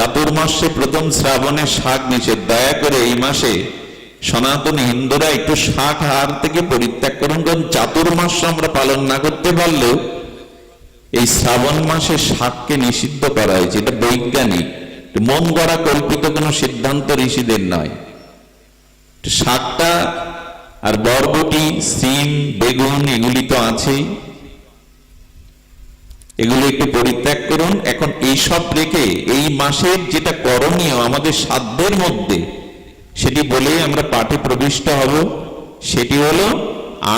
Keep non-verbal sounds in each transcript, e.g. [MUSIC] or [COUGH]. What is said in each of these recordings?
চাতুর্মাসে প্রথম শ্রাবণে শাক নিষেধ। দয়া করে এই মাসে সনাতনী হিন্দুরা একটু শাক হার থেকে পরিত্যাগ করুন, কারণ চাতুর্মাস আমরা পালন না করতে পারলেও এই শ্রাবণ মাসে শাককে নিষিদ্ধ করা হয়েছে। এটা বৈজ্ঞানিক। মন গড়া কল্পিত কোনো সিদ্ধান্ত ঋষিদের নয়। শাকটা আর বরবটি, সিম, বেগুন, এগুলি তো আছেই। এগুলো একটু পরিত্যাগ করুন। এখন এইসব রেখে এই মাসের যেটা করণীয় আমাদের সাধ্যের মধ্যে, সেটি বলে আমরা পাঠে প্রবিষ্ট হব। সেটি হলো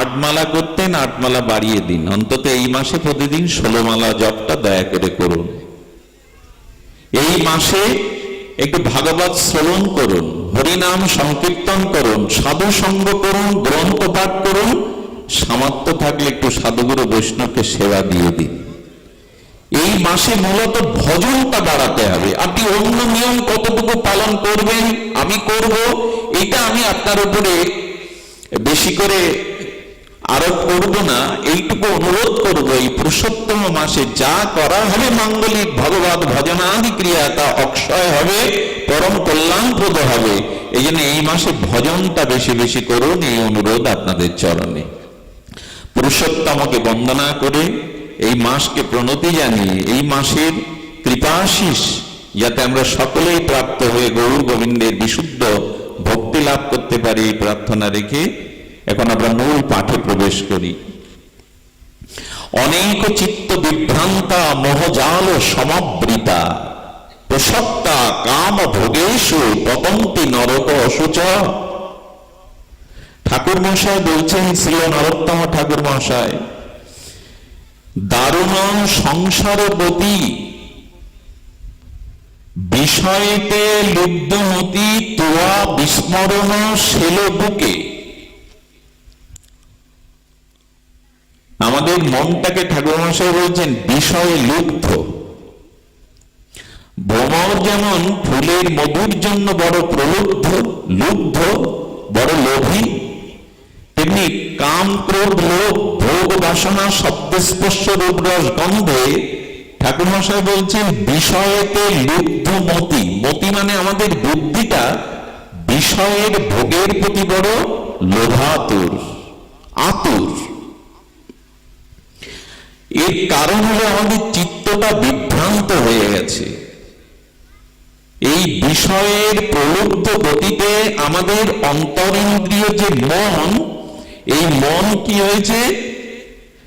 আটমালা করতেন আটমালা বাড়িয়ে দিন। অন্তত এই মাসে প্রতিদিন ষোলো মালা জপটা দয়া করে করুন। এই মাসে একটু ভাগবত শ্রবণ করুন, হরিনাম সংকীর্তন করুন, সাধু সঙ্গ করুন, গ্রন্থ পাঠ করুন, সামর্থ্য থাকলে একটু সাধুগুরু বৈষ্ণবকে সেবা দিয়ে দিন। এই মাসে মূলত ভজনটা বাড়াতে হবে। আপনি অন্য নিয়ম কতটুকু পালন করবেন, আমি করব, এটা আমি আপনার উপরে বেশি করে আরোপ করব না, এইটুকু অনুরোধ করব, এই পুরুষোত্তম মাসে যা করা হবে মাঙ্গলিক ভগবত ভজনাদি ক্রিয়া তা অক্ষয় হবে, পরম কল্যাণপ্রদ হবে। এই জন্য এই মাসে ভজনটা বেশি বেশি করুন, এই অনুরোধ আপনাদের চরণে। পুরুষোত্তমকে বন্দনা করে এই মাসকে প্রণতি জানিয়ে, এই মাসের কৃপাশিস যাতে আমরা সকলেই প্রাপ্ত হয়ে গৌর গোবিন্দের বিশুদ্ধ ভক্তি লাভ করতে পারি প্রার্থনা রেখে এখন আমরা মূল পাঠে প্রবেশ করি। অনেক চিত্ত বিভ্রান্তা, মোহজাল সমাবৃতা, প্রসত্তা কাম ভোগেশু পতন্তি নরক অসুচ। ঠাকুর মশাই বলছেন শ্রী নরোত্তম ঠাকুর মশাই দারুণ সংসারবতী বিষয়েতে লুব্ধমতি তোয়া বিস্মরণ শেল বুকে। আমাদের মনটাকে ঠাকুর মশাই বলছেন, বিষয়ে লুব্ধ। ভ্রমর যেমন ফুলের মধুর জন্য বড় প্রলুব্ধ, লুব্ধ, বড় লোভী, তেমনি কাম ক্রোধ লোভ ভোগ বাসনা শব্দস্পর্শ রূপ রস, গন্ধে ঠাকুর মশাই বলছেন, বিষয়েতে লুব্ধ মতি। মতি মানে আমাদের বুদ্ধিটা বিষয়ের ভোগের প্রতি বড় লোভাতুর, আতুর। এর কারণ হলো আমাদের চিত্তটা বিভ্রান্ত হয়ে গেছে। এই বিষয়ের প্রলুব্ধ গতিতে আমাদের অন্তরিন্দ্রিয় যে মন এই মন কি হয়েছে?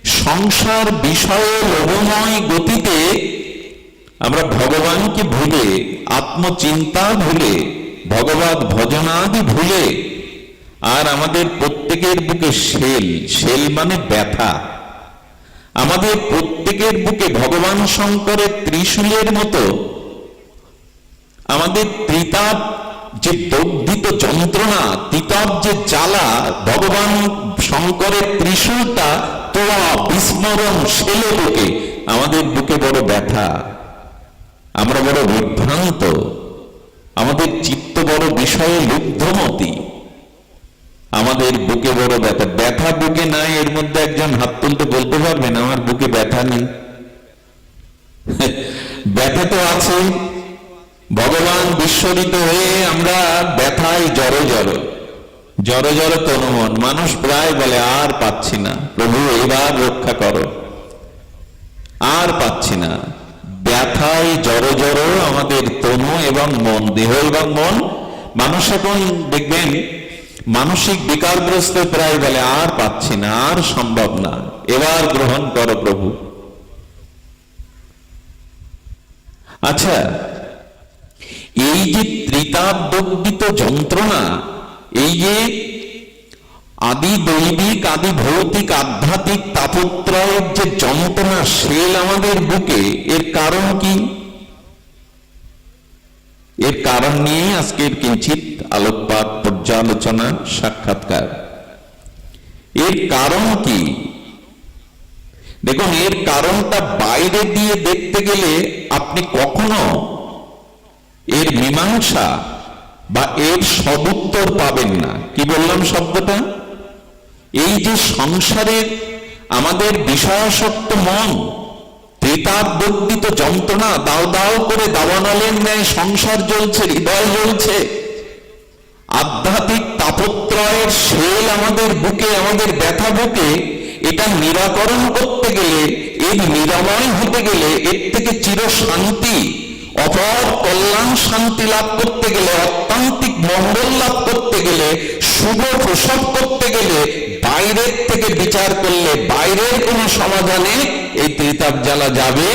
সংসার বিষয়ে লোভময় গতিতে আমরা ভগবানকে ভুলে, আত্মচিন্তা ভুলে, ভগবত ভজনাদি ভুলে, আর আমাদের প্রত্যেকের বুকে শেল শেল মানে ব্যথা। আমাদের প্রত্যেকের বুকে ভগবান শঙ্করের ত্রিশূলের মতো আমাদের ত্রিতাপ যে দগ্ধিত যন্ত্রণা, তিতাব যে জ্বালা, ভগবান শঙ্করের ত্রিশূলটা তোয়া বিস্মরণ শেলে বুকে। আমাদের বুকে বড় ব্যথা। আমরা বড় বিভ্রান্ত। আমাদের চিত্ত বড় বিষয়ে লুব্ধমতি। আমাদের বুকে বড় ব্যথা। ব্যথা বুকে নাই, এর মধ্যে একজন হাত তুলতে বলতে পারবেন, আমার বুকে ব্যথা নেই। [LAUGHS] ব্যথা তো আছে। ভগবান বিস্মরিত হয়ে আমরা ব্যথায় জড়ো জড়ো। জড়ো জড়ো তনুমন মানুষ প্রায় বলে, আর পাচ্ছি না। প্রভু এবার রক্ষা করো। আর পাচ্ছি না। ব্যথায় জড়ো জড়ো আমাদের তনু এবং মন, দেহ এবং মন। মানুষ এখন দেখবেন, মানসিক বিকারগ্রস্ত প্রায় বলে, আর পাচ্ছি না, আর সম্ভব না। এবার গ্রহণ করো প্রভু। আচ্ছা এই যে ত্রিতাবদগ্ধিত যন্ত্রণা, এই যে আদি দৈবিক, আদি ভৌতিক, আধ্যাত্মিক তাপত্রয়ের যে যন্ত্রণা, সেল আমাদের বুকে, এর কারণ কি? এর কারণ নিয়ে আজকের কিঞ্চিত আলোকপাত পর্যালোচনা, সাক্ষাৎকার। এর কারণ কি? দেখুন, এর কারণটা বাইরে দিয়ে দেখতে গেলে আপনি কখনো এর মীমাংসা বা এর সদুত্তর পাবেন না। কি বললাম শব্দটা? এই যে সংসারের আমাদের বিষয়াসক্ত মন ত্রিতাপদগ্ধিত যন্ত্রণা, দাও দাও করে দাবানলের ন্যায় সংসার জ্বলছে, হৃদয় জ্বলছে, আধ্যাত্মিক তাপত্রয়ের শেল আমাদের বুকে, আমাদের ব্যথা বুকে, এটা নিরাকরণ করতে গেলে, এর নিরাময় হতে গেলে এর থেকে চির শান্তি অপর কল্যাণ শান্তি লাভ করতে গেলে, অত্যান্তিক মঙ্গল লাভ করতে গেলে, শুভ প্রসব করতে গেলে, বাইরের থেকে বিচার করলে বাইরের কোন সমাধানে এই ত্রিতাপ জ্বালা যাবে?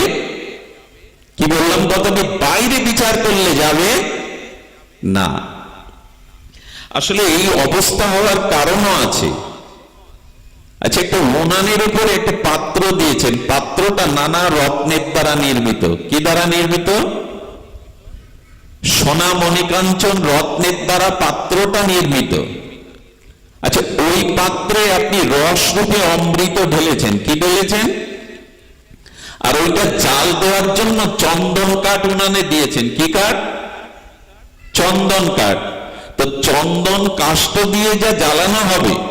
কি বললাম কথাটি? বাইরে বিচার করলে যাবে? না। আসলে এই অবস্থা হওয়ার কারণও আছে। আচ্ছা একটা উনানের উপরে একটা পাত্র দিয়েছেন। পাত্রটা নানা রত্নের দ্বারা নির্মিত। কি দ্বারা নির্মিত? সোনা মণিকাঞ্চন রত্নের দ্বারা পাত্রটা নির্মিত। আচ্ছা ওই পাত্রে আপনি রস রূপে অমৃত ঢেলেছেন। কি ঢেলেছেন? আর ওইটা জাল দেওয়ার জন্য চন্দন কাঠ উনানে দিয়েছেন। কি কাঠ? চন্দন কাঠ। তো চন্দন কাষ্ঠ দিয়ে যা জ্বালানো হবে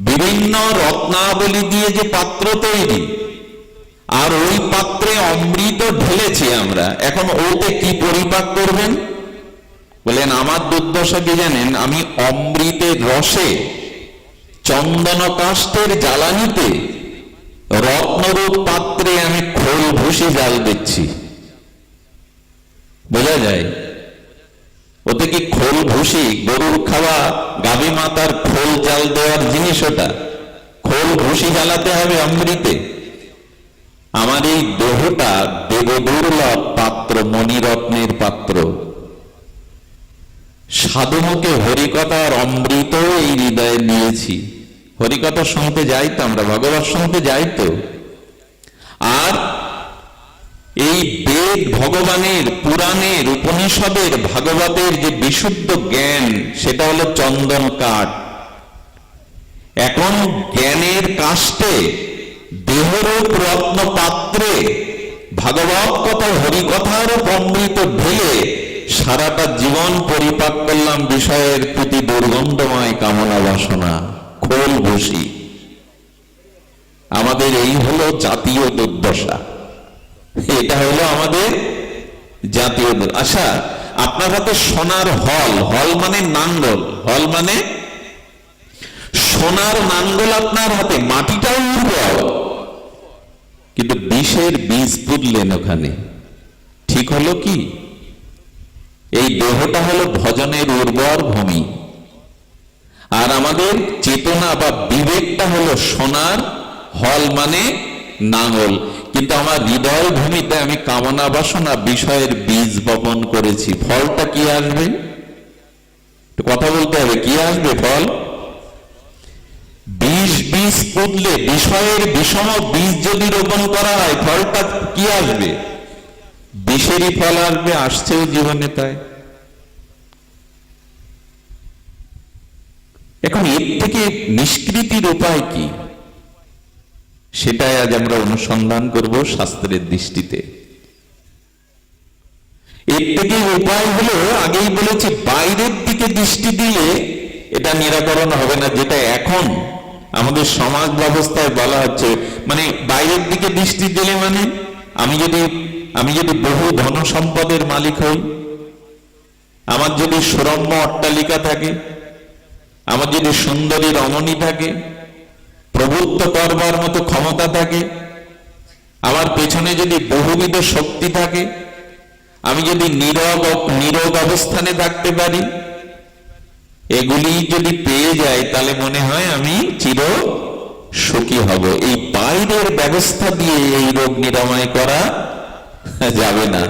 বিভিন্ন রত্নাবলী দিয়ে যে পাত্র তৈরি, আর ওই পাত্রে অমৃত ঢেলেছি আমরা। এখন ওতে কি পরিপাক করবেন? বলেন, আমার দুর্দশা কি জানেন? আমি অমৃতের রসে চন্দন কাষ্ঠের জ্বালানিতে রত্নরূপ পাত্রে আমি খোল ভুষি জাল দিচ্ছি। বোঝা যায়? ওতে কি খোল ভুসি, গরুর খাওয়া গাভী মাতার খোল জাল দেওয়ার জিনিস ওটা। খোল ভুসি জ্বালাতে হবে অমৃতে। আমার এই দেহটা দেবদুর্লভ পাত্র, মণিরত্নের পাত্র। সাধুমুখে হরিকথার অমৃত এই হৃদয়ে নিয়েছি। হরিকথা শুনতে যাই তো আমরা, ভগবত শুনতে যাই তো। আর এই বেদ ভগবানের, পুরাণের, উপনিষদের, ভাগবতের যে বিশুদ্ধ জ্ঞান, সেটা হলো চন্দন কাঠ। এখন জ্ঞানের কাষ্টে, দেহরূপ রত্ন পাত্রে ভাগবত কথা, হরিকথার অমৃত ঢেলে, সারাটা জীবন পরিপাক করলাম বিষয়ের প্রতি দুর্গন্ধময় কামনা বাসনা খোল বসি আমাদের এই হলো জাতীয় দুর্দশা। এটা হলো আমাদের জাতীয় দল। আচ্ছা আপনার হাতে সোনার হল হল মানে নাঙ্গল, হল মানে সোনার নাঙ্গল আপনার হাতে, মাটিটাও উর্বর। কিন্তু বিষের বীজ পুড়লেন ওখানে। ঠিক হলো কি? এই দেহটা হলো ভজনের উর্বর ভূমি। আর আমাদের চেতনা বা বিবেকটা হলো সোনার হল মানে নাঙ্গল। কিন্তু আমার হৃদয় ভূমিতে আমি কামনা বাসনা বিষয়ের বীজ বপন করেছি। ফলটা কি আসবে? কথা বলতে হবে, কি আসবে ফল? বীজ বীজ পুতলে, বিষয়ের বিষম বীজ যদি রোপণ করা হয়, ফলটা কি আসবে? বিষেরই ফল আসবে, আসছেও জীবনে তাই। এখন এর থেকে নিষ্কৃতির উপায় কি? সেটাই আজ আমরা অনুসন্ধান করব শাস্ত্রের দৃষ্টিতে। এর থেকে উপায় হলো, আগেই বলেছি, বাইরের দিকে দৃষ্টি দিলে এটা নিরাকরণ হবে না, যেটা এখন আমাদের সমাজ ব্যবস্থায় বলা হচ্ছে। মানে বাইরের দিকে দৃষ্টি দিলে মানে আমি যদি আমি যদি বহু ধন সম্পদের মালিক হই, আমার যদি সুরম্য অট্টালিকা থাকে, আমার যদি সুন্দরী রমণী থাকে প্রভুত্ব করবার মতো ক্ষমতা থাকে। আমার পেছনে যদি বহুবিধ শক্তি থাকে, আমি যদি নীরব নীরব অবস্থানে থাকতে পারি, এগুলি যদি পেয়ে যাই তাহলে মনে হয় আমি চির সুখী হব। এই বাইরের ব্যবস্থা দিয়ে এই রোগ নিরাময় করা যাবে না।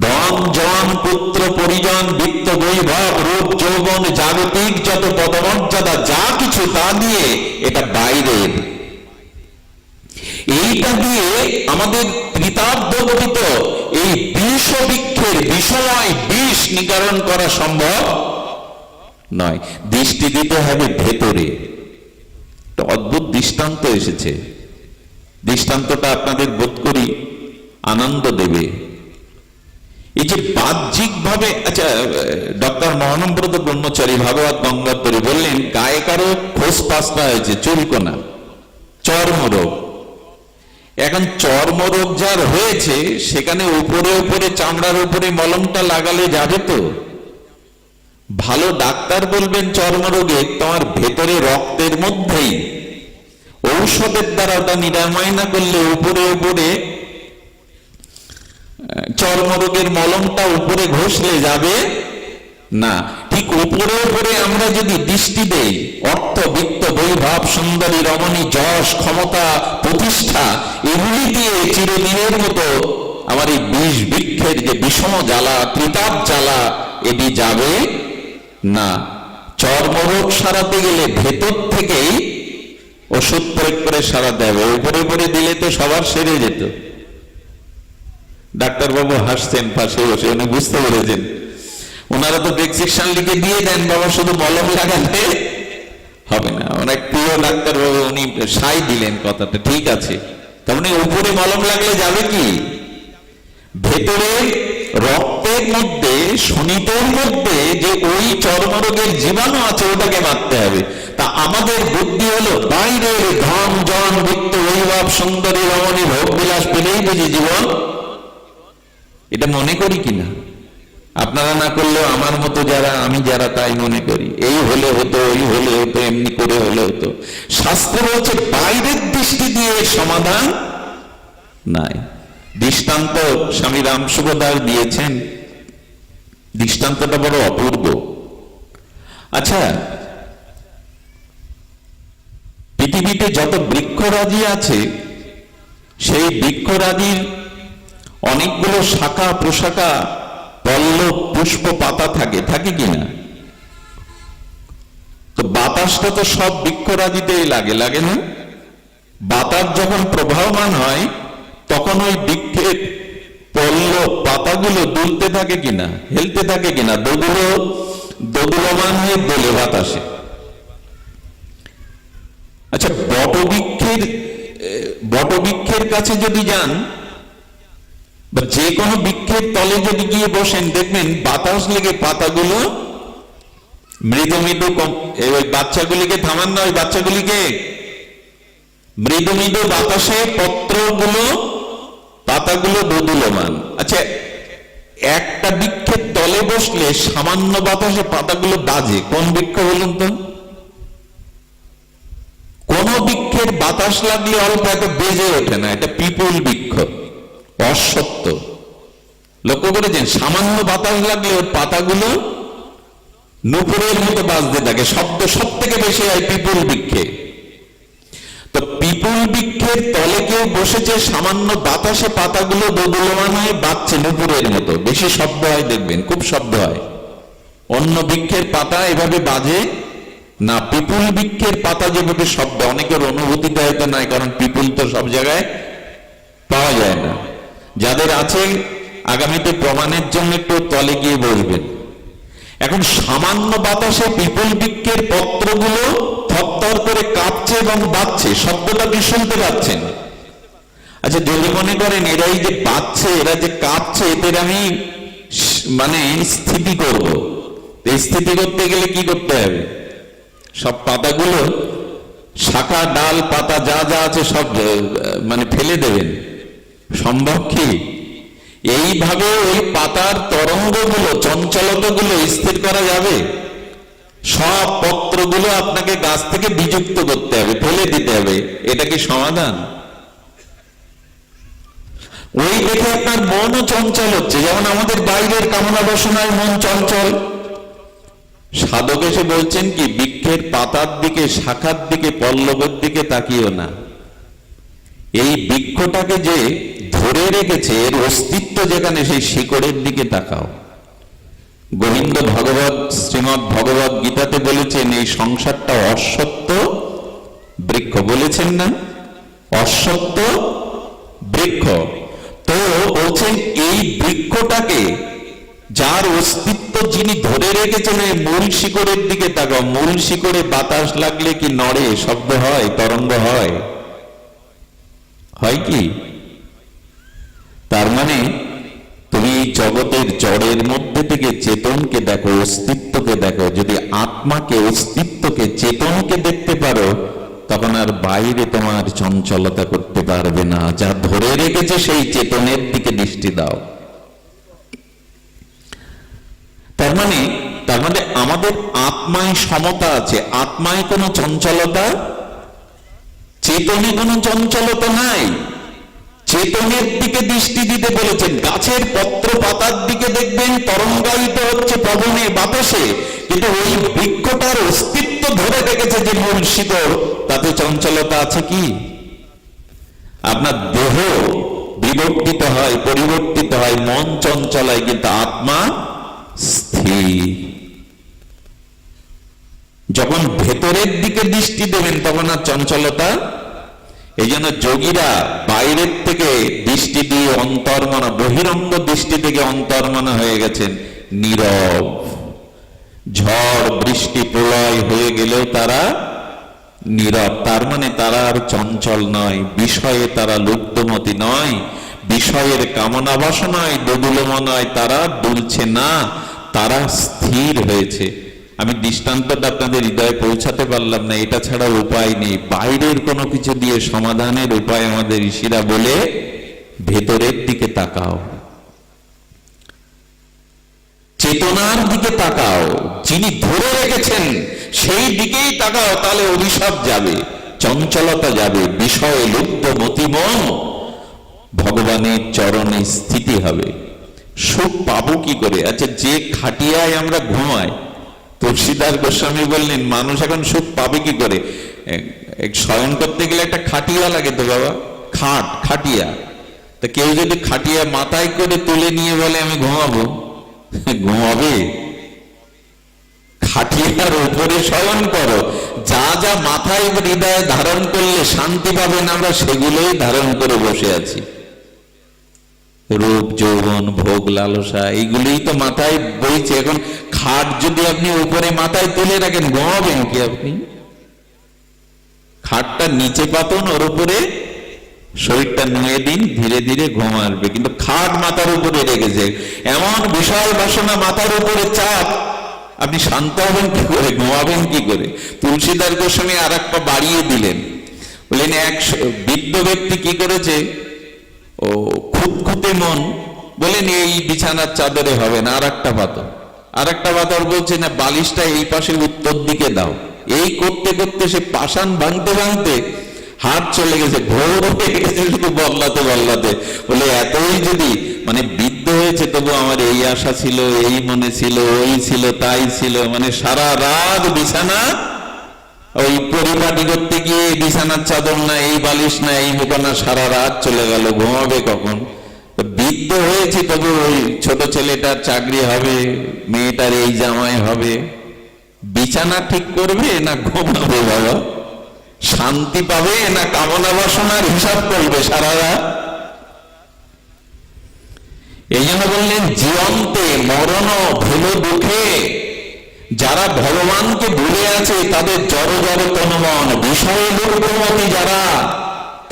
ধন জন পুত্র পরিজন বিত্ত বৈভব রূপ যৌবন জাগতিক যত পদমর্যাদা যা কিছু তা দিয়ে এটা বাইরের। এইটা দিয়ে আমাদের কৃতার্থগঠিত এই বিষ বৃক্ষের বিষময় বিষ নিবারণ করা সম্ভব নয়। দৃষ্টি দিতে হবে ভেতরে। অদ্ভুত দৃষ্টান্ত এসেছে। দৃষ্টান্তটা আপনাদের বোধ করি আনন্দ দেবে। এই যে বাহ্যিক ভাবে আচ্ছা ডক্টর মহানম্রত ব্রহ্মচারী ভাগবত গঙ্গাধরী বললেন গায়ে কারও খোঁজ পাস্তা হয়েছে চুলকোনা, চর্মরোগ। এখন চর্মরোগ যার হয়েছে, সেখানে উপরে উপরে চামড়ার উপরে মলমটা লাগালে যাবে তো। ভালো ডাক্তার বলবেন চর্মরোগে, তোমার ভেতরে রক্তের মধ্যেই। ঔষধের দ্বারা ওটা নিরাময় না করলে উপরে উপরে চর্মরোগের মলমটা উপরে ঘষলে যাবে? না। ঠিক উপরে উপরে আমরা যদি দৃষ্টি দেই, অর্থ, বিত্ত, বৈভব, সুন্দরী, রমণী, যশ, ক্ষমতা, প্রতিষ্ঠা, এগুলি দিয়ে চিরদিনের মতো আমার এই বিষ বৃক্ষের যে বিষম জ্বালা, ত্রিতাপ জ্বালা, এটি যাবে না। চর্মরোগ সারাতে গেলে ভেতর থেকেই ওষুধ প্রয়োগ করে সারা দেবে। উপরে উপরে দিলে তো সবার সেরে যেত। ডাক্তারবাবু হাসছেন পাশে বসে, উনি বুঝতে পেরেছেন। ওনারা তো প্রেসক্রিপশন লিখে দিয়ে দেন, বাবা, শুধু মলম লাগালে হবে না। অনেক প্রিয় ডাক্তারবাবু, উনি সাই দিলেন কথাটা, ঠিক আছে। তার মানে উপরে মলম লাগলে যাবে কি? ভেতরে রক্তের মধ্যে শনিতের মধ্যে যে ওই চর্মরোগের জীবাণু আছে, ওটাকে মারতে হবে। তা আমাদের বুদ্ধি হলো বাইরে ধন জন বৃত্ত বৈভব সুন্দরী, রমণী ভোগ বিলাস পেলেই বুঝি জীবন এটা মনে করি কিনা? আপনারা না করলেও আমার মতো যারা, আমি যারা তাই মনে করি। এই হলে হতো, ওই হলে হতো, এমনি করে হলে হতো। শাস্ত্র বলছে, বাইরের দৃষ্টি দিয়ে সমাধান নাই। দৃষ্টান্ত স্বামী রামসুভদাস দিয়েছেন। দৃষ্টান্তটা বড় অপূর্ব। আচ্ছা পৃথিবীতে যত বৃক্ষরাজি আছে, সেই বৃক্ষরাজির অনেকগুলো শাখা প্রশাখা পল্লব পুষ্প পাতা থাকে থাকে কিনা তো বাতাসটা তো সব বৃক্ষরাজিতেই লাগে লাগে না? বাতাস যখন প্রবাহমান হয়, তখন ওই বৃক্ষের পল্লব পাতাগুলো দুলতে থাকে কিনা হেলতে থাকে কিনা দোদুলো দোদুলমান হয়ে দোলে বাতাসে। আচ্ছা বটবৃক্ষের বটবৃক্ষের কাছে যদি যান বা যে কোনো বৃক্ষের তলে যদি গিয়ে বসেন, দেখবেন বাতাস লেগে পাতাগুলো মৃদু মৃদু বাচ্চাগুলিকে থামান না, ওই বাচ্চাগুলিকে মৃদু মৃদু বাতাসে পত্রগুলো, পাতাগুলো দোদুলমান আচ্ছা একটা বৃক্ষের তলে বসলে সামান্য বাতাসে পাতাগুলো বাজে। কোন বৃক্ষ বলুন তো? কোন বৃক্ষের বাতাস লাগলে অল্প এত বেজে ওঠে না, এটা পিপুল বৃক্ষ। অসত্য। লক্ষ্য করেছেন, সামান্য বাতাস লাগলে ওর পাতাগুলো নুপুরের মতো বাজতে থাকে, শব্দ সব থেকে বেশি হয় পিপুল বৃক্ষে। তো পিপুল বৃক্ষের তলে কেউ বসেছে, সামান্য বাতাসে পাতাগুলো দোদুলমান হয়ে বাজছে নুপুরের মতো। বেশি শব্দ হয়, দেখবেন, খুব শব্দ হয়। অন্য বৃক্ষের পাতা এভাবে বাজে না, পিপুল বৃক্ষের পাতা যেভাবে শব্দ, অনেকের অনুভূতিটা হয়তো নাই, কারণ পিপুল তো সব জায়গায় পাওয়া যায় না। যাদের আছে আগামীতে প্রমাণের জন্য একটু তলে গিয়ে বসবেন। এখন সামান্য বাতাসে পিপুল বৃক্ষের পত্রগুলো থরথর করে কাঁপছে এবং বাজছে, শব্দটা কি শুনতে পাচ্ছেন? আচ্ছা যদি মনে করেন এরা এই যে বাজছে, এরা যে কাঁপছে, এদের আমি মানে স্থিতি করব। স্থিতি করতে গেলে কি করতে হবে? সব পাতাগুলো শাখা, ডাল, পাতা যা যা আছে সব মানে ফেলে দেবেন। সম্ভব কি? এইভাবে ওই পাতার তরঙ্গগুলো, চঞ্চলতাগুলো স্থির করা যাবে? সব পত্রগুলো আপনাকে গাছ থেকে বিযুক্ত করতে হবে, ফেলে দিতে হবে। এটা কি সমাধান? ওই দেখে আপনার মনও চঞ্চল হচ্ছে, যেমন আমাদের বাইরের কামনা বাসনায় মন চঞ্চল। সাধক এসে বলছেন কি, বৃক্ষের পাতার দিকে, শাখার দিকে, পল্লবের দিকে তাকিও না। এই বৃক্ষটাকে যে ধরে রেখেছে এর অস্তিত্ব যেখানে সেই শিকড়ের দিকে তাকাও। গোবিন্দ ভগবত শ্রীমৎ ভগবত গীতাতে বলেছেন, এই সংসারটা অসত্য, বৃক্ষ বলেছেন না, অসত্য, বৃক্ষ। তো বলছেন, এই বৃক্ষটাকে যার অস্তিত্ব যিনি ধরে রেখেছেন, এই মূল শিকড়ের দিকে তাকাও। মূল শিকড়ে বাতাস লাগলে কি নড়ে, শব্দ হয়, তরঙ্গ হয়? হয় কি? তার মানে তুমি জগতের জড়ের মধ্যে থেকে চেতনকে দেখো, অস্তিত্বকে দেখো। যদি আত্মাকে, অস্তিত্বকে, চেতনকে দেখতে পারো, তখন আর বাইরে তোমার চঞ্চলতা করতে পারবে না। যা ধরে রেখেছে সেই চেতনের দিকে দৃষ্টি দাও। তার মানে তার মানে আমাদের আত্মায় সমতা আছে। আত্মায় কোনো চঞ্চলতা, চেতনে কোনো চঞ্চলতা নাই। চেতনের দিকে দৃষ্টি দিতে বলেছেন। গাছের পত্র পাতার দিকে দেখবেন তরঙ্গায়িত হচ্ছে পবনে বাতাসে। কিন্তু ওই বৃক্ষটার অস্তিত্ব ধরে রেখেছে যে মূল শিকড়, তাতে চঞ্চলতা আছে কি? আপনার দেহ বিবর্তিত হয়, পরিবর্তিত হয়, মন চঞ্চলায়, কিন্তু আত্মা স্থির। যখন ভেতরের দিকে দৃষ্টি দেবেন, তখন আর চঞ্চলতা এই জন্য যোগীরা বাইরের থেকে দৃষ্টি দিয়ে অন্তর্মনা, বহিরঙ্গ দৃষ্টি থেকে অন্তর্মনা হয়ে গেছেন। নীরব। ঝড়, বৃষ্টি, প্রলয় হয়ে গেলেও তারা নীরব। তার মানে তারা আর চঞ্চল নয়। বিষয়ে তারা লুপ্তমতি নয়। বিষয়ের কামনা বাসনায় দোদুলমনায় তারা দুলছে না। তারা স্থির হয়েছে। আমি দৃষ্টান্তটা আপনাদের হৃদয়ে পৌঁছাতে পারলাম না, এটা ছাড়া উপায় নেই। বাইরের কোনো কিছু দিয়ে সমাধানের উপায় আমাদের ঋষিরা বলে, ভেতরের দিকে তাকাও। চেতনার দিকে তাকাও। যিনি ধরে রেখেছেন, সেই দিকেই তাকাও, তাহলে অভিশাপ যাবে, চঞ্চলতা যাবে, বিষয়ে লুপ্ত মতিমন। ভগবানের চরণে স্থিতি হবে। সুখ পাবো কি করে? আচ্ছা যে খাটিয়ায় আমরা ঘুমাই তুলসীদাস গোস্বামী বললেন, মানুষ এখন সুখ পাবে কি করে? শয়ন করতে গেলে একটা খাটিয়া লাগে তো বাবা, খাট, খাটিয়া। তা কেউ যদি খাটিয়া মাথায় করে তুলে নিয়ে বলে, আমি ঘুমাবো? [LAUGHS] ঘুমাবে। খাটিয়ার উপরে শয়ন করো। যা যা মাথায় হৃদয়ে ধারণ করলে শান্তি পাবেন আমরা সেগুলোই ধারণ করে বসে আছি। রূপ, যৌবন, ভোগ, লালসা, এইগুলোই তো মাথায় বইছে। এখন খাট যদি আপনি উপরে মাথায় তুলে রাখেন ঘুমাবেন কি আপনি? খাটটা নিচে পাতন, ওর উপরে শরীরটা নুয়ে দিন, ধীরে ধীরে ঘুম আসবে। কিন্তু খাট মাথার উপরে রেখেছে। এমন বিশাল বাসনা মাথার উপরে চাপ, আপনি শান্ত হবেন কি করে, ঘুমাবেন কি করে? তুলসীদার গোস্বামী আর একটা বাড়িয়ে দিলেন। বললেন, এক বৃদ্ধ ব্যক্তি কি করেছে? ও খুঁতখুঁতে মন বলেন এই বিছানার চাদরে হবে না আর একটা পাতর আর একটা পাতর বলছে, না, বালিশটা এই পাশে উত্তর দিকে দাও। এই করতে করতে সে পাষাণ ভাঙতে ভাঙতে হাত চলে গেছে ভোর হয়ে গেছে শুধু বদলাতে বদলাতে বলে, এতই যদি মানে বৃদ্ধ হয়েছে, তবু আমার এই আশা ছিল, এই মনে ছিল, ওই ছিল, তাই ছিল। মানে সারা রাত বিছানা, ওই পরিপাটি করতে গিয়ে বিছানার চাদর না, এই বালিশ না, এই মোকানা সারা রাত চলে গেল, ঘুমাবে কখন? বৃদ্ধ হয়েছে, তবু ওই ছোট ছেলেটার চাকরি হবে, মেয়েটার এই জামাই হবে। বিছানা ঠিক করবে না ঘুমাবে বাবা? শান্তি পাবে না কামনা বাসনার হিসাব করবে সারা রাত এই জন্য বললেন, জীবন্তে মরণ ভুল দুঃখে যারা ভগবানকে ভুলে আছে, তাদের জড় জড় তনমন, বিষয় লোকমতি যারা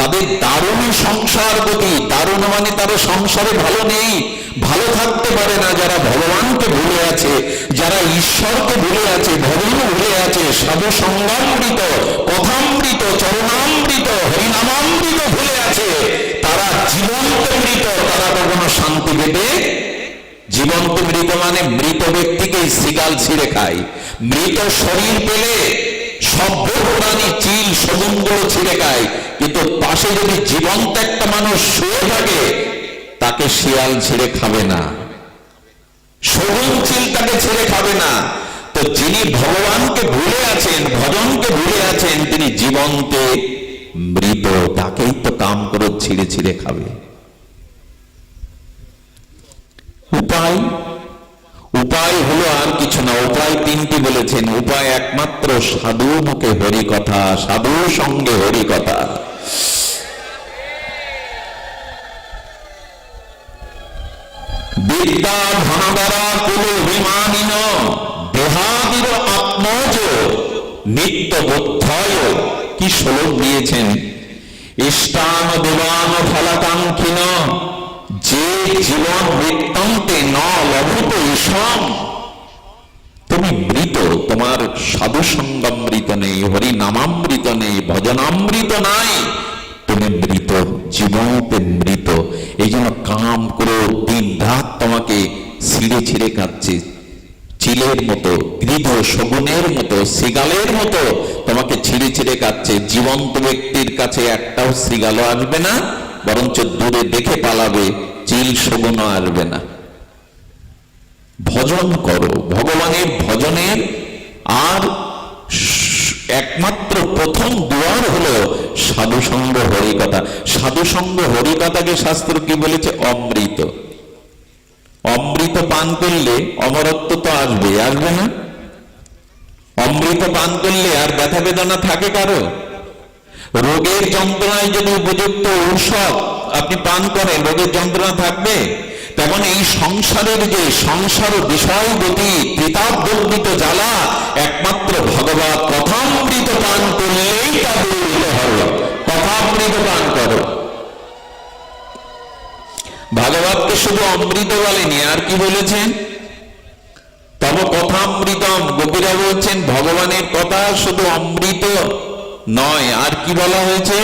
তাদের দারুণ সংসার গতি, দারুণ মানে তারা সংসারে ভালো নেই, ভালো থাকতে পারে না যারা ভগবানকে ভুলে আছে, যারা ঈশ্বরকে ভুলে আছে ভগবান ভুলে আছে সাধু সঙ্গামৃত কথামৃত, চরণামৃত, হরিনামামৃত ভুলে আছে, তারা জীবন্ত মৃত, তারা কখনো শান্তি পেতে জীবন্ত মৃত মানে মৃত ব্যক্তিকে সিগাল ছিঁড়ে খায়। মৃত শরীর পেলে সভ্য প্রাণী চিল সমুদ্র ছিঁড়ে খায়। কিন্তু পাশে যদি জীবন্ত একটা মানুষ শুয়ে থাকে, তাকে শিয়াল ছিঁড়ে খাবে না। শগুন চিল তাকে ছেড়ে খাবে না। তো যিনি ভগবানকে ভুলে আছেন, ভজনকে ভুলে আছেন, তিনি জীবনকে মৃত, তাকেই তো কাম করে ছিঁড়ে ছিঁড়ে খাবে। উপায়? উপায় হলো আর কিছু না। উপায় তিনটি বলেছেন। উপায় একমাত্র সাধু মুখে হরি কথা সাধু সঙ্গে হরি কথা বিদ্যা ধনদারা কুল বিমানিন দেহাদির আত্মজ নিত্য বোধয় কি শ্লোক দিয়েছেন? ইষ্টান দেবান ফলাকাঙ্ক্ষিন যে জীবন বৃত্তান্তে ন লভত ঈশম। তুমি মৃত, তোমার সাধু সঙ্গামৃত নেই হরি নামামৃত নেই ভজনামৃত নাই তুমি মৃত জীবতে মৃত। এই জন্য কাম করে দিন রাত তোমাকে ছিঁড়ে ছিঁড়ে কাটছে চিলের মতো গৃহ শগুনের মতো, সিগালের মতো তোমাকে ছিঁড়ে ছিঁড়ে কাটছে জীবন্ত ব্যক্তির কাছে একটাও সিগালও আসবে না, বরঞ্চ দূরে দেখে পালাবে, চিল শগুনও আসবে না। ভজন করো। ভগবানের ভজনের আর একমাত্র প্রথম দুয়ার হলো সাধুসঙ্গ হরিকথা। সাধুসঙ্গ হরিকথাকে শাস্ত্র কি বলেছে? অমৃত। অমৃত পান করলে অমরত্ব তো আসবে। আসবে না? অমৃত পান করলে আর ব্যথা বেদনা থাকে কারও? রোগের যন্ত্রণায় যদি উপযুক্ত ঔষধ আপনি পান করেন, রোগের যন্ত্রণা থাকবে? তেমন এই সংসারের যে সংসার বিষয় গতি পিতাবর্ণিত জ্বালা একমাত্র ভগবত কথামৃত পান করলেই তা দূরীত হবে কথামৃত পান করো। ভাগবতকে শুধু অমৃত বলেনি, আর কি বলেছেন? তব কথামৃতম। গোপীরা বলছেন, ভগবানের কথা শুধু অমৃত নয়, আর কি বলা হয়েছে?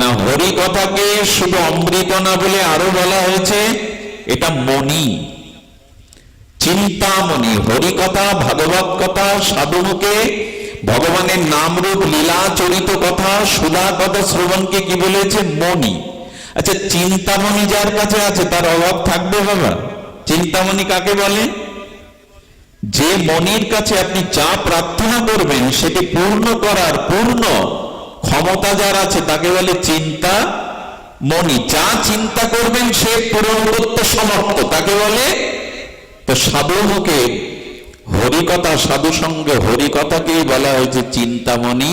না হরি কথাকে শুধু অমৃত না বলে আরও বলা হয়েছে, এটা মণি। চিন্তামণি হরি কথা ভাগবত কথা, সাধুমুখে, ভগবানের নাম রূপ লীলা চরিত কথা সুধা কথা শ্রবণকে কি বলেছে? মণি। আচ্ছা চিন্তামণি যার কাছে আছে, তার অভাব থাকবে বাবা। চিন্তামণি কাকে বলে? যে মনির কাছে আপনি যা প্রার্থনা করবেন, সেটি পূর্ণ করার পূর্ণ ক্ষমতা যার আছে, তাকে বলে চিন্তা মনি যা চিন্তা করবেন, সে পূরণ করতে সমর্থ তাকে বলে তো সাধু মুখে হরিকথা সাধু সঙ্গে হরিকথাকেই বলা হয়েছে চিন্তামণি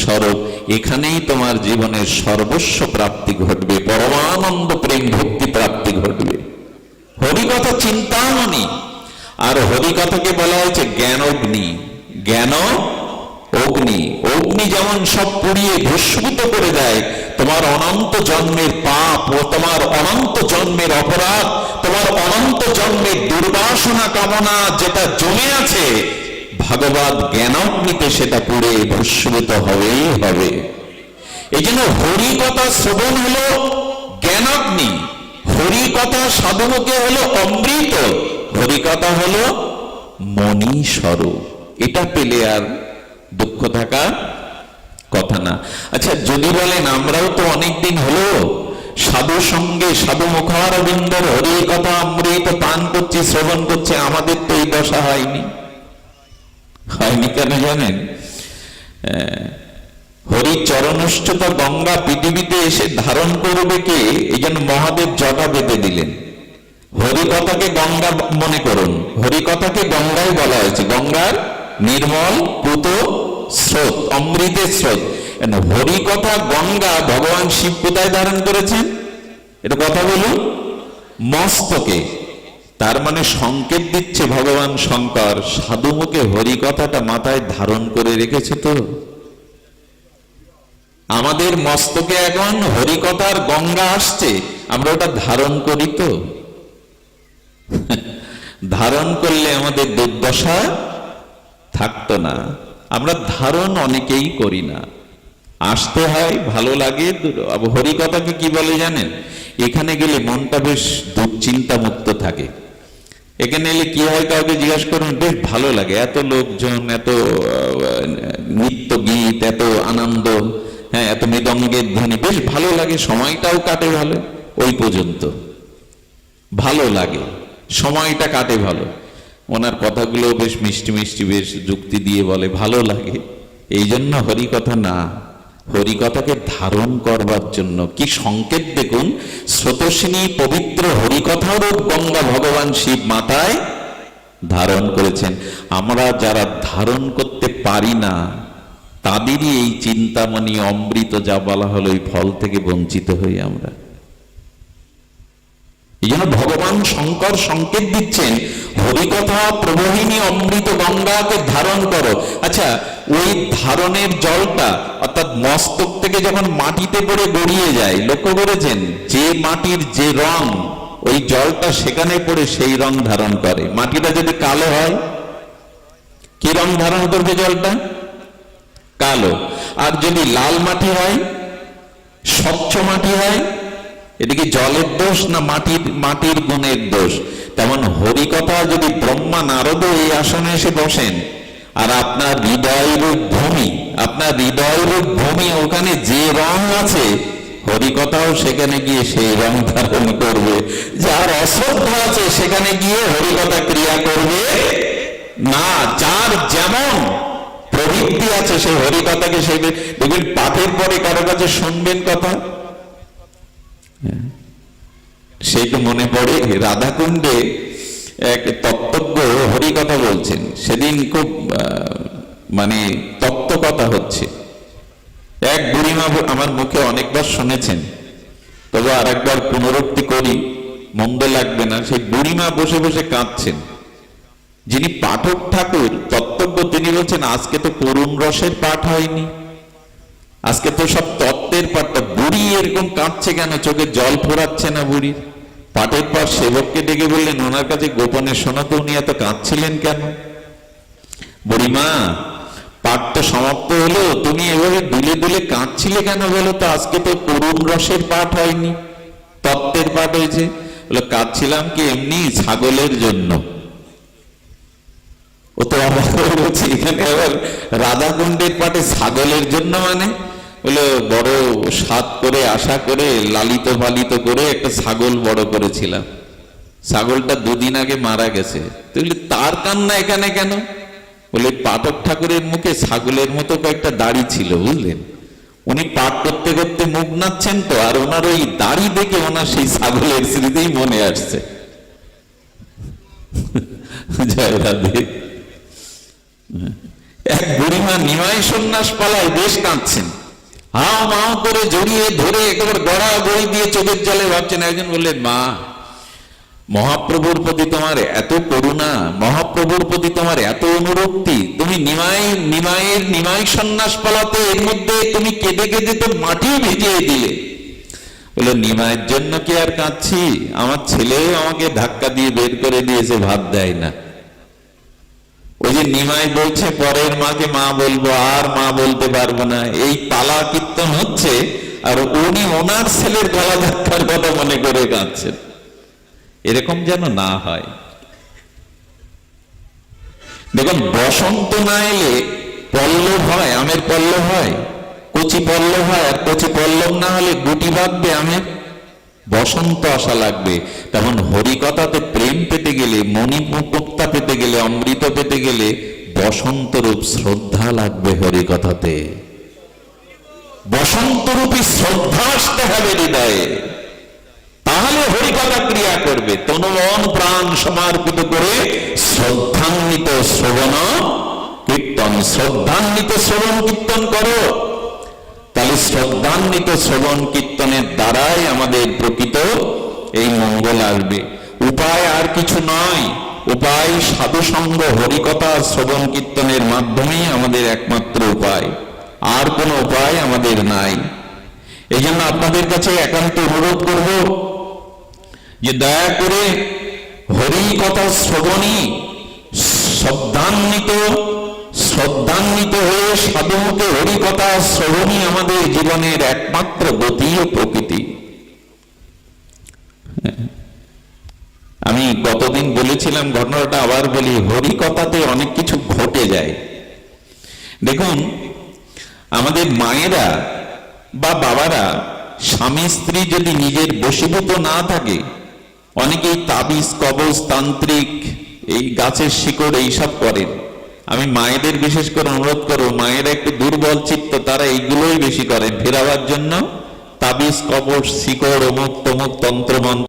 স্বরূপ। এখানেই তোমার জীবনের সর্বস্ব প্রাপ্তি ঘটবে, পরমানন্দ প্রেম ভক্তি প্রাপ্তি ঘটবে। হরিকথা চিন্তামণি আর হরিকথাকে বলা হয়েছে জ্ঞান অগ্নি। জ্ঞান অগ্নি। অগ্নি যেমন সব পুড়িয়ে ভস্মীত করে দেয়, তোমার অনন্ত জন্মের পাপ ও তোমার অনন্ত জন্মের অপরাধ, তোমার অনন্ত জন্মের দুর্বাসনা কামনা যেটা জমে আছে, ভাগবত জ্ঞানাগ্নিতে সেটা পুড়ে ভস্মীত হবেই হবে। এই জন্য হরিকথা শ্রবণ হলো জ্ঞানাগ্নি, হরিকথা সাধনকে হলো অমৃত, হরিকথা হলো মনি স্বরূপ এটা পেলে আর দুঃখ থাকা কথা না। আচ্ছা যদি বলেন, আমরাও তো অনেকদিন হলো সাধু সঙ্গে সাধু মুখারবিন্দর হরি কথা অমৃত পান করছি, শ্রবণ করছে, আমাদের তো এই দশা হয়নি। হয়নি কেন জানেন? হরি চরণষ্ঠতা গঙ্গা পৃথিবীতে এসে ধারণ করবে কে? এই জন্য মহাদেব জটা বেঁধে দিলেন। হরিকথাকে গঙ্গা মনে করুন। হরিকথাকে গঙ্গায় বলা হয়েছে। গঙ্গার নির্মল পুত স্রোত, অমৃতের স্রোত। হরিকথা গঙ্গা ভগবান শিব কোথায় ধারণ করেছেন? এটা কথা বলুন। মস্তকে। তার মানে সংকেত দিচ্ছে ভগবান শঙ্কর। সাধুমুখে হরিকথাটা মাথায় ধারণ করে রেখেছে তো। আমাদের মস্তকে এখন হরিকথার গঙ্গা আসছে। আমরা ওটা ধারণ করি তো। ধারণ করলে আমাদের দুর্দশা থাকতো না। আমরা ধারণ অনেকেই করি না। আসতে হয়, ভালো লাগে হরিকথাকে কি বলে জানেন? এখানে গেলে মনটা বেশ দুশ্চিন্তা মুক্ত থাকে। এখানে এলে কি হয় কাউকে জিজ্ঞাসা করুন, বেশ ভালো লাগে, এত লোকজন, এত নৃত্য গীত, এত আনন্দ হ্যাঁ এত মৃদঙ্গের ধ্বনি, বেশ ভালো লাগে, সময়টাও কাটে ভালো। ওই পর্যন্ত। ভালো লাগে, সময়টা কাটে ভালো। ওনার কথাগুলো বেশ মিষ্টি মিষ্টি, বেশ যুক্তি দিয়ে বলে, ভালো লাগে। এই জন্য হরিকথা না। হরিকথাকে ধারণ করবার জন্য। কি সংকেত দেখুন, স্রোতস্বিনী পবিত্র হরিকথারূপ গঙ্গা ভগবান শিব মাতায় ধারণ করেছেন। আমরা যারা ধারণ করতে পারি না, তাদেরই এই চিন্তামণি অমৃত যা বলা হলো, এই ফল থেকে বঞ্চিত হই আমরা। এই জন্য ভগবান শঙ্কর সংকেত দিচ্ছেন হরিকথা প্রবাহিনী অমৃত গঙ্গাকে ধারণ করো। আচ্ছা ওই ধারণের জলটা, অর্থাৎ মস্তক থেকে যখন মাটিতে পড়ে গড়িয়ে যায়, লক্ষ্য করেছেন? যে মাটির যে রং, ওই জলটা সেখানে পড়ে সেই রং ধারণ করে। মাটিটা যদি কালো হয়, কি রং ধারণ করবে জলটা? কালো। আর যদি লাল মাটি হয়, স্বচ্ছ মাটি হয় এটা কি জলের দোষ না মাটির মাটির গুণের দোষ? তেমন হরিকথা যদি ব্রহ্মা নারদ এই আসনে এসে বসেন, আর আপনার হৃদয়ের ভূমি, আপনার হৃদয়ের ভূমি ওখানে যে রং আছে হরিকথাও সেখানে গিয়ে সেই রং ধারণ করবে। যার অশ্রদ্ধা আছে সেখানে গিয়ে হরিকথা ক্রিয়া করবে। না, যার যেমন প্রবৃত্তি আছে সেই হরিকথাকে সেই দেখবেন পাঠের পরে কারও কাছে শুনবেন কথা? সেইটা মনে পড়ে রাধাকুণ্ডে এক তত্ত্বজ্ঞ হরি কথা বলছেন। সেদিন খুব মানে তত্ত্ব কথা হচ্ছে। এক বুড়িমা আমার মুখে অনেকবার শুনেছেন। তবে আর একবার পুনরুক্তি করি, মন্দ লাগবে না। সেই বুড়িমা বসে বসে কাঁদছেন। যিনি পাঠক ঠাকুর, তত্ত্বজ্ঞ, তিনি বলছেন, আজকে তো করুণ রসের পাঠ হয়নি। আজকে তো সব তত্ত্বের পাঠটা। বুড়ি এরকম কাঁদছে কেন? চোখে জল ফোরাচ্ছে না বুড়ির। পাঠের পর সেবককে ডেকে বললেন, ওনার কাছে গোপনে শোনাতে উনি এত কাঁদছিলেন কেন? বুড়িমা পাঠ তো সমাপ্ত হলো, তুমি এভাবে দুলে দুলে কাঁদছিলে কেন বলো তো? আজকে তো করুণ রসের পাঠ হয়নি, তত্ত্বের পাঠ হয়েছে। বলে, কাঁদছিলাম কি এমনি ছাগলের জন্য? ও তো হয়ে বলছে, এখানে আবার রাধাকুণ্ডের পাটে ছাগলের জন্য মানে? বলে, বড় সাত করে আশা করে, লালিত পালিত করে একটা ছাগল বড় করেছিলাম। ছাগলটা দুদিন আগে মারা গেছে। তো বলি, তার কান্না এখানে কেন? বলে, পাঠক ঠাকুরের মুখে ছাগলের মতো কয়েকটা দাড়ি ছিল, বুঝলেন? উনি পাঠ করতে করতে মুখ নাচ্ছেন তো, আর ওনার ওই দাড়ি দেখে ওনার সেই ছাগলের স্মৃতিই মনে আসছে। [LAUGHS] এক বুড়িমা নিমাই সন্ন্যাস পালায় বেশ কাঁদছেন। হাও মাও করে জড়িয়ে ধরে একেবারে গড়া গড়ি দিয়ে চোখের জলে ভাবছেন একজন বললেন, মা, মহাপ্রভুর প্রতি তোমার এত করুণা, মহাপ্রভুর প্রতি তোমার এত অনুরক্তি, তুমি নিমাই, নিমাইয়ের নিমাই সন্ন্যাস পালাতে এর মধ্যে তুমি কেঁদে কেঁদে তো মাটি ভিজিয়ে দিলে। বলে নিমায়ের জন্য কি আর কাঁদছি? আমার ছেলেও আমাকে ধাক্কা দিয়ে বের করে দিয়েছে, ভাত দেয় না। ওই যে নিমাই বলছে, পরের মাকে মা বলব, আর মা বলতে পারব না। এই পালা কীর্তন হচ্ছে, আর উনি ওনার ছেলের গলা ধাক্কার কথা মনে করে কাঁদছেন। এরকম যেন না হয়। দেখুন, বসন্ত না এলে পল্লব হয়, আমের পল্লব হয়, কচি পল্লব হয়, আর কচি পল্লব না হলে গুটি বাঁধবে আমের। বসন্ত আসা লাগবে। তেমন হরিকথাতে প্রেম পেতে গেলে মণিমুক্তা পেতে গেলে, অমৃত পেতে গেলে বসন্ত রূপ শ্রদ্ধা লাগবে হরিকথাতে। বসন্ত রূপী শ্রদ্ধা আসতে হবে হৃদয়ে। তাহলে হরিকথা ক্রিয়া করবে। তনু মন প্রাণ সমর্পিত করে শ্রদ্ধান্বিত শ্রবণ, কীর্তন। শ্রদ্ধান্বিত শ্রবণ, কীর্তন করো। তাহলে শ্রদ্ধান্বিত শ্রবণ কীর্তনের দ্বারাই আমাদের প্রকৃত এই মঙ্গল আসবে। উপায় আর কিছু নয়। উপায় সাধু সঙ্গ, হরিকথা, শ্রবণ কীর্তনের মাধ্যমেই আমাদের একমাত্র উপায়। আর কোনো উপায় আমাদের নাই। এই জন্য আপনাদের কাছে একান্ত অনুরোধ করব যে দয়া করে হরি কথা শ্রবণী শ্রদ্ধান্বিত হয়ে সাধুমুখে হরি কথা শ্রবণই আমাদের জীবনের একমাত্র গতি ও প্রকৃতি। আমি গতদিন বলেছিলাম, ঘটনাটা আবার বলি হরি কথাতে অনেক কিছু ঘটে যায়। দেখুন, আমাদের মায়েরা বা বাবারা স্বামী স্ত্রী যদি নিজের বশীভূত না থাকে, অনেকেই তাবিজ, কবজ, তান্ত্রিক, এই গাছের শিকড়, এইসব করেন। আমি মায়েদের বিশেষ করে অনুরোধ করব, মায়েরা একটু দুর্বল চিত্ত, তারা এইগুলোই বেশি করে। ফেরাবার জন্য তাবিজ, কবর, শিকড়, অমুক, তমুক তন্ত্র মন্ত্র